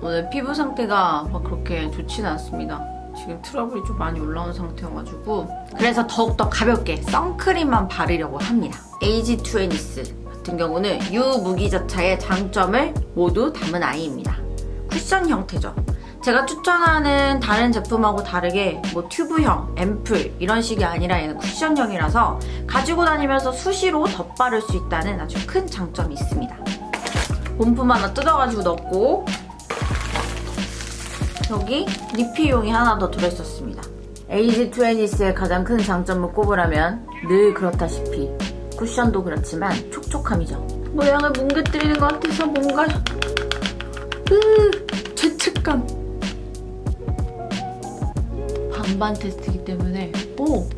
오늘 피부 상태가 막 그렇게 좋지는 않습니다. 지금 트러블이 좀 많이 올라온 상태여가지고 그래서 더욱더 가볍게 선크림만 바르려고 합니다. AG2애니스 같은 경우는 유무기 자차의 장점을 모두 담은 아이입니다. 쿠션 형태죠. 제가 추천하는 다른 제품하고 다르게 뭐 튜브형, 앰플 이런 식이 아니라 얘는 쿠션형이라서 가지고 다니면서 수시로 덧바를 수 있다는 아주 큰 장점이 있습니다. 본품 하나 뜯어가지고 넣고 여기 리피용이 하나 더 들어있었습니다. AG2애니스의 가장 큰 장점을 꼽으라면 늘 그렇다시피 쿠션도 그렇지만 촉촉함이죠. 모양을 뭉개뜨리는 것 같아서 뭔가 으, 죄책감. 반반 테스트이기 때문에 오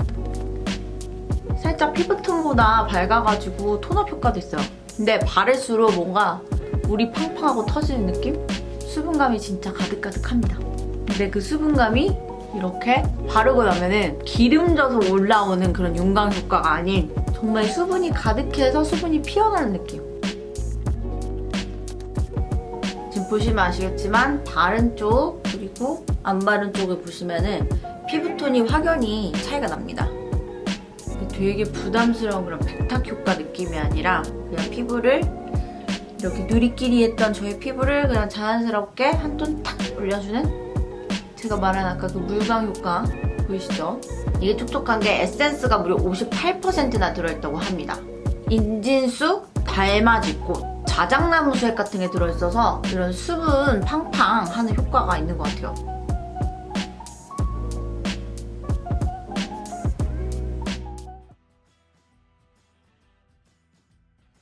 살짝 피부톤보다 밝아가지고 톤업 효과도 있어요. 근데 바를수록 뭔가 물이 팡팡하고 터지는 느낌? 수분감이 진짜 가득가득합니다. 근데 그 수분감이 이렇게 바르고 나면은 기름져서 올라오는 그런 윤광 효과가 아닌 정말 수분이 가득해서 수분이 피어나는 느낌. 지금 보시면 아시겠지만 바른 쪽 그리고 안 바른 쪽을 보시면은 피부톤이 확연히 차이가 납니다. 되게 부담스러운 그런 백탁 효과 느낌이 아니라 그냥 피부를 이렇게 누리끼리 했던 저의 피부를 그냥 자연스럽게 한 톤 탁 올려주는 제가 말한 아까 그 물광 효과 보이시죠? 이게 촉촉한 게 에센스가 무려 58%나 들어있다고 합니다. 인진쑥, 달맞이꽃, 자작나무 수액 같은 게 들어있어서 이런 수분 팡팡 하는 효과가 있는 것 같아요.